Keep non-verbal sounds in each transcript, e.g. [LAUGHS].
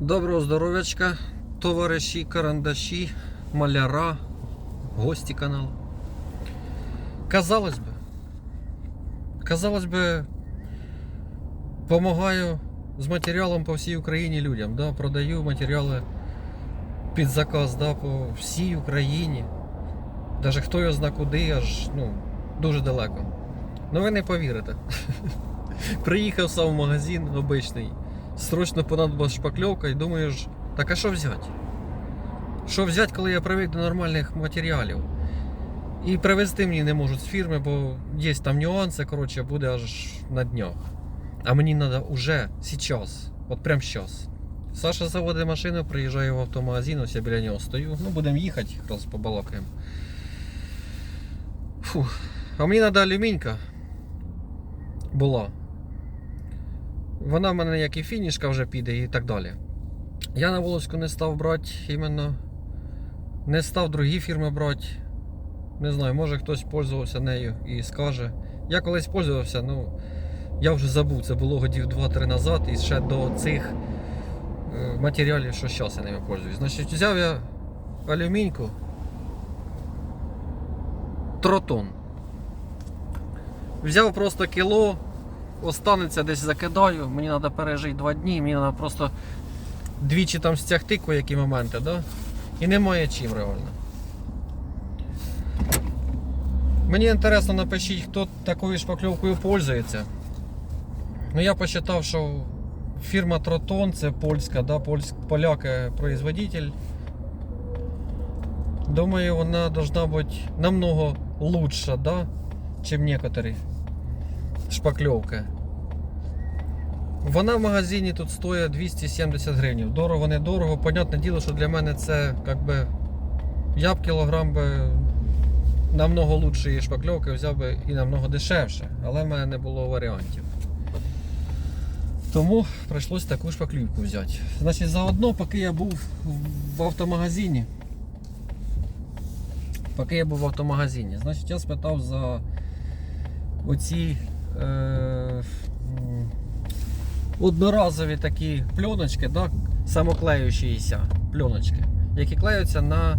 Доброго здоров'ячка, товариші, карандаші, маляра, гості каналу. Казалось би, казалось би, помагаю з матеріалом по всій Україні людям. Да? Продаю матеріали під заказ да, по всій Україні. Даже хто його зна куди, аж ну, дуже далеко. Ну ви не повірите. [LAUGHS] Приїхав сам в магазин обичний. Срочно понадобилась шпакльовка і думаєш, так а що взяти? Що взяти, коли я привик до нормальних матеріалів? І привезти мені не можуть з фірми, бо є там нюанси, коротше, буде аж на днях. А мені треба уже зараз, от прямо зараз. Саша заводить машину, приїжджає в автомагазин, ось я біля нього стою. Ну, будемо їхати, якраз побалакаємо. Фух. А мені треба алюмінька. Була. Вона в мене як і фінішка вже піде і так далі. Я на Волоську не став брати іменно. Не став другі фірми брати. Не знаю, може хтось пользувався нею і скаже. Я колись пользувався, ну я вже забув, це було годів 2-3 назад і ще до цих е, матеріалів, що зараз я ними пользуюсь. Значить, взяв я алюміньку. Тротон. Взяв просто кіло, останеться десь закидаю, мені треба пережити два дні, мені треба просто двічі там стягти які моменти, да? і немає чим реально. Мені інтересно напишіть, хто такою шпакльовкою пользується. Ну я посчитав, що фірма Тротон це польська, да, польськ, поляк производитель. Думаю, вона должна бути намного лучше, да, чем некоторые шпакльовки. Вона в магазині тут стоїть 270 гривень. Дорого, недорого. Понятне діло, що для мене це як би я б кілограм би намного лучшої шпакльовки взяв би і намного дешевше, але в мене не було варіантів. Тому прийшлось таку шпаклівку взяти. Значить, заодно, поки я був в автомагазині. Поки я був в автомагазині, значить я спитав за оці одноразові такі пленочки, да, самоклеючіся пленочки, які клеються на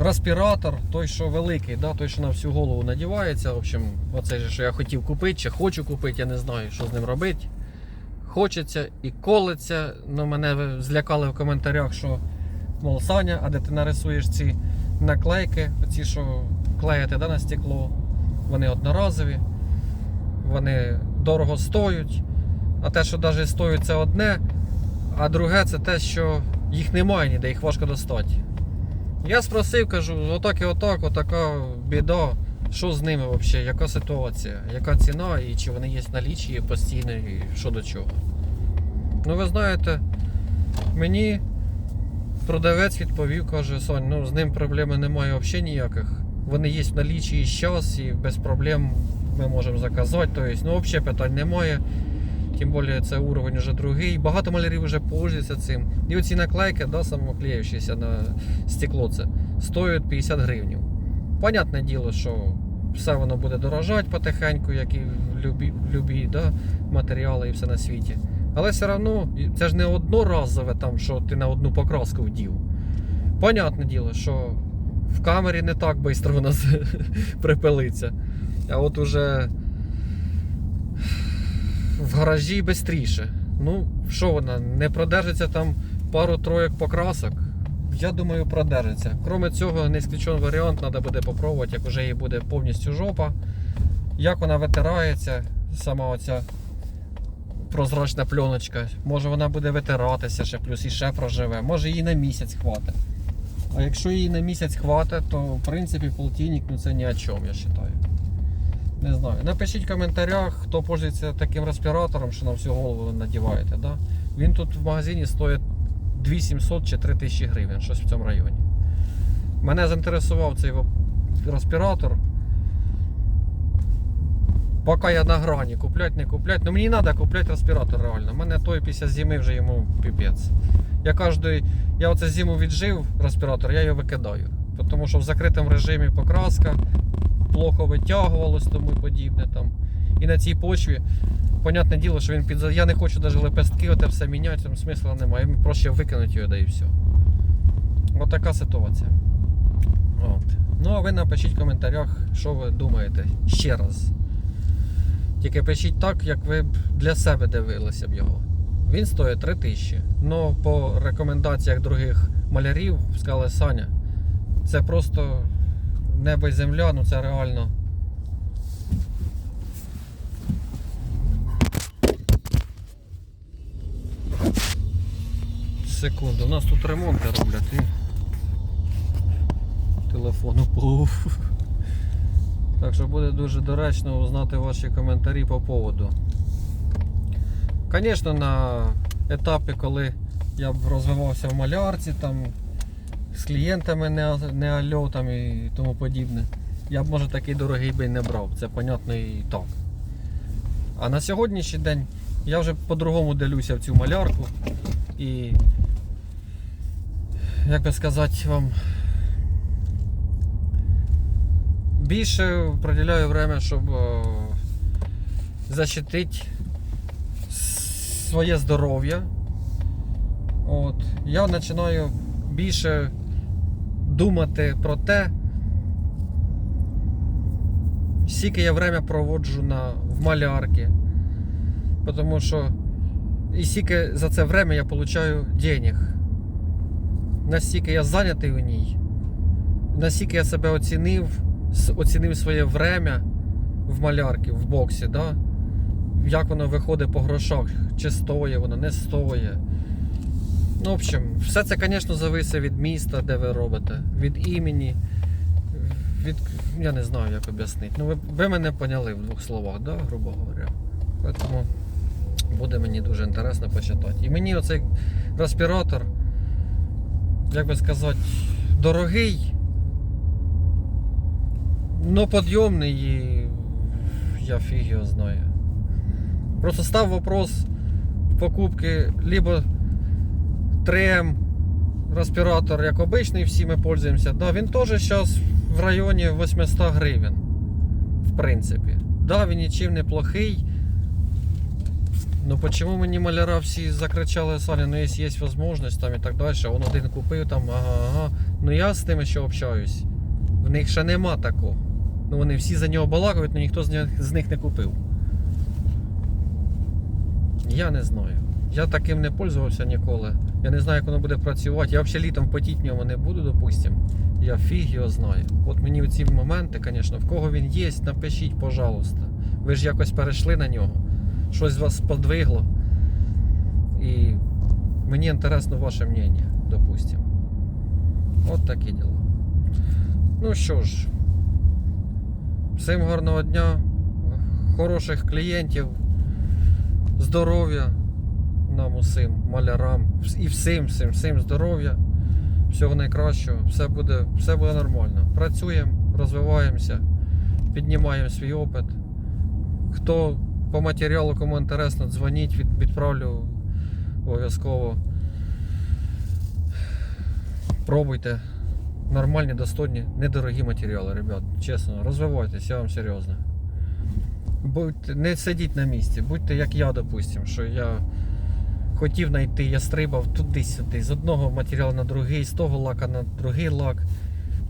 респіратор, той, що великий, да, той, що на всю голову надівається. В общем, оцей же, що я хотів купити, чи хочу купити, я не знаю, що з ним робити. Хочеться і колеться. Ну, мене злякали в коментарях, що мол, Саня, а де ти нарисуєш ці наклейки, оці, що клеїте да, на стекло, вони одноразові, вони дорого стоять. А те, що навіть стоять, це одне, а друге це те, що їх немає ніде, їх важко достати. Я спросив, кажу, отак і отак, отака біда. Що з ними взагалі, яка ситуація, яка ціна і чи вони є налічі постійно, і що до чого. Ну ви знаєте, мені продавець відповів, каже, Сонь, ну з ним проблеми немає взагалі ніяких. Вони є в налічі і зараз, і без проблем ми можемо заказати. Тобто, ну взагалі питань немає. Тим більше це уровень вже другий. Багато малярів вже пользуються цим. І оці наклейки, да, самоклеючіся на стекло, це стоять 50 гривень. Понятне діло, що все воно буде дорожати потихеньку, як і любі, любі да, матеріали і все на світі. Але все одно це ж не одноразове, там, що ти на одну покраску вдів. Понятне діло, що в камері не так швидко вона [LAUGHS] припилиться. А от уже в гаражі швидше. Ну, що вона, не продержиться там пару троєк покрасок? Я думаю, продержиться. Кроме цього, не ісключен варіант, треба буде попробувати, як вже її буде повністю жопа. Як вона витирається, сама оця прозрачна пленочка. Може вона буде витиратися ще плюс і ще проживе. Може її на місяць хватить. А якщо її на місяць хватить, то в принципі полтинник ну це ні о чому, я вважаю. Не знаю. Напишіть в коментарях, хто пользується таким респіратором, що на всю голову надіваєте. Да? Він тут в магазині стоїть 2700 чи 3000 гривень, щось в цьому районі. Мене заінтересував цей респіратор. Поки я на грані, куплять, не куплять. Ну мені треба купляти респіратор реально. У мене той після зими вже йому піпець. Я кожний, я оце зиму віджив респіратор, я його викидаю. Тому що в закритому режимі покраска плохо витягувалось тому і подібне там. І на цій почві понятне діло, що він під... Я не хочу навіть лепестки, оте все міняти, там смисла немає. Проще викинути його, да і все. От така ситуація. От. Ну, а ви напишіть в коментарях, що ви думаєте ще раз. Тільки пишіть так, як ви б для себе дивилися б його. Він стоїть 3 тисячі. Ну, по рекомендаціях других малярів сказали Саня. Це просто небо і земля, ну це реально. Секунду, у нас тут ремонти роблять і телефон упав. Так що буде дуже доречно узнати ваші коментарі по поводу. Звісно, на етапі, коли я б розвивався в малярці, там з клієнтами не, не альо там і тому подібне, я б може такий дорогий би не брав. Це понятно і так. А на сьогоднішній день я вже по-другому дивлюся в цю малярку і як би сказати вам, більше приділяю время, щоб е, защитити своє здоров'я. От. Я починаю більше думати про те, скільки я время проводжу на, в малярці. Тому що і скільки за це время я получаю денег. Настільки я зайнятий у ній, настільки я себе оцінив, оцінив своє время в малярці, в боксі, да? Як воно виходить по грошах, чи стоїть воно, не стоїть. Ну, в общем, все це, звісно, зависить від міста, де ви робите, від імені, від. Я не знаю, як об'яснити. Ну, ви, ви мене поняли в двох словах, да, грубо говоря. Тому буде мені дуже інтересно почитати. І мені оцей респіратор, як би сказати, дорогий, но підйомний і я фіг його знаю. Просто став вопрос покупки либо 3М респіратор, як обичний, всі ми пользуємося. Да, він теж зараз в районі 800 гривень. В принципі. Да, він нічим не плохий. Ну почему мені маляра всі закричали, Саня, ну якщо є можливість там і так далі, он один купив там, ага, ага. Ну я з тими, що общаюсь. В них ще нема такого. Ну вони всі за нього балакають, але ніхто з них не купив. Я не знаю. Я таким не пользувався ніколи. Я не знаю, як воно буде працювати. Я взагалі літом потіть ньому не буду, допустим. Я фіг його знаю. От мені ці моменти, звісно, в кого він є, напишіть, пожалуйста. Ви ж якось перейшли на нього. Щось вас подвигло. І мені інтересно ваше мнение, допустим. От такі діла. Ну що ж, всім гарного дня, хороших клієнтів, здоров'я нам усім, малярам і всім, всім, всім здоров'я, всього найкращого, все буде, все буде нормально. Працюємо, розвиваємося, піднімаємо свій опит. Хто по матеріалу, кому інтересно, дзвоніть, від, відправлю обов'язково. Пробуйте. Нормальні, достойні, недорогі матеріали, ребят. Чесно, розвивайтесь, я вам серйозно. Будьте, не сидіть на місці, будьте як я, допустим, що я хотів знайти, я стрибав туди-сюди, з одного матеріалу на другий, з того лака на другий лак.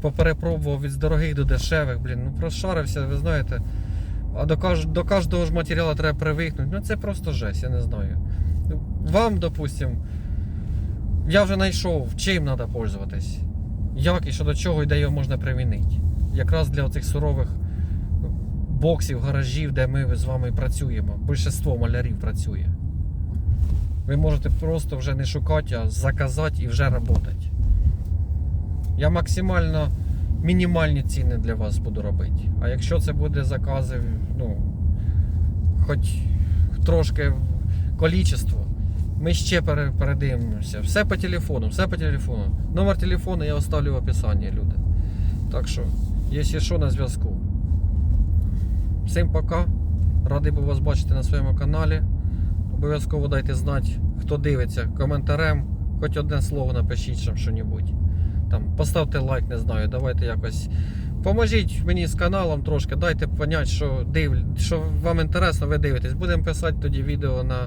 Поперепробував від дорогих до дешевих, блін, ну прошарився, ви знаєте. А до, до кожного ж матеріалу треба привикнути. Ну це просто жесть, я не знаю. Вам, допустим, я вже знайшов, чим треба пользуватись. Як і що до чого і де його можна примінити. Якраз для оцих сурових боксів, гаражів, де ми з вами працюємо. Більшість малярів працює. Ви можете просто вже не шукати, а заказати і вже працювати. Я максимально мінімальні ціни для вас буду робити. А якщо це буде закази, ну, хоч трошки количество, ми ще передивимося. Все по телефону, все по телефону. Номер телефону я оставлю в описанні, люди. Так що, якщо що, на зв'язку. Всім пока. Радий був вас бачити на своєму каналі. Обов'язково дайте знати, хто дивиться коментарем. Хоч одне слово напишіть там що-небудь. Там, поставте лайк, не знаю, давайте якось Поможіть мені з каналом трошки, дайте понять, що, див... що вам інтересно, ви дивитесь. Будемо писати тоді відео на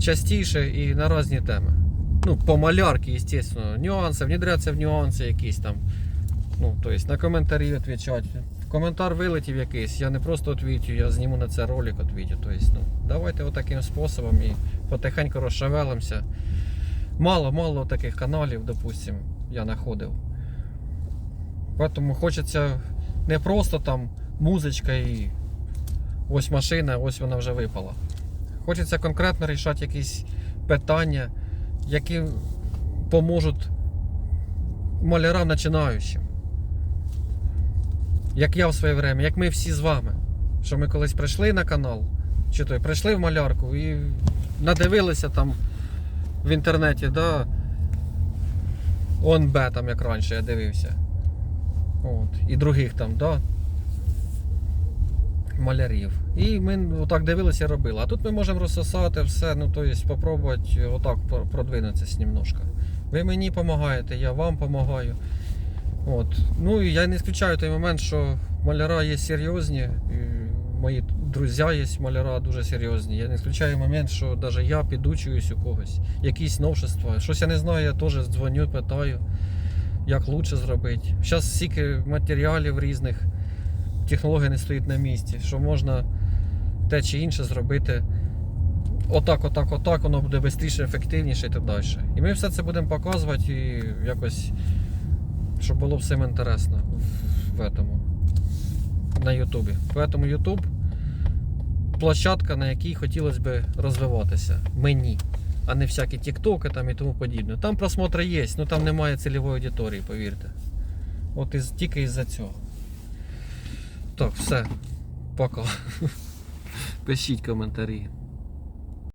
частіше і на різні теми. Ну, по малярки, звісно, нюанси, внедряться в нюанси якісь там. Ну, тобто на коментарі відповідати. Коментар вилетів якийсь, я не просто відповідю, я зніму на це ролик відповідю. Тобто, ну, давайте отаким способом і потихеньку розшевелимося. Мало-мало таких каналів, допустим, я знаходив. Тому хочеться не просто там музичка і ось машина, ось вона вже випала. Хочеться конкретно рішати якісь питання, які поможуть малярам починаючим. Як я в своє время, як ми всі з вами. Що ми колись прийшли на канал, чи то прийшли в малярку і надивилися там в інтернеті, да, ОНБ там як раніше я дивився. От. І других там, да, малярів. І ми отак дивилися і робили. А тут ми можемо розсосати все, ну то є спробувати отак продвинутися немножко. Ви мені допомагаєте, я вам допомагаю. От. Ну і я не исключаю той момент, що маляра є серйозні. Мої друзі є маляра дуже серйозні. Я не исключаю момент, що навіть я підучуюсь у когось. Якісь новшества. Щось я не знаю, я теж дзвоню, питаю, як краще зробити. Зараз стільки матеріалів різних, технологія не стоїть на місці, що можна те чи інше зробити. Отак, отак, отак, воно буде швидше, ефективніше і так далі. І ми все це будемо показувати і якось щоб було всім інтересно в, этому, на Ютубі. Поэтому Ютуб площадка, на якій хотілося б розвиватися мені, а не всякі тіктоки там і тому подібне. Там просмотри є, але там немає цільової аудиторії, повірте. От із, тільки із-за цього. Так, все. Пока. [LAUGHS] Пишіть коментарі.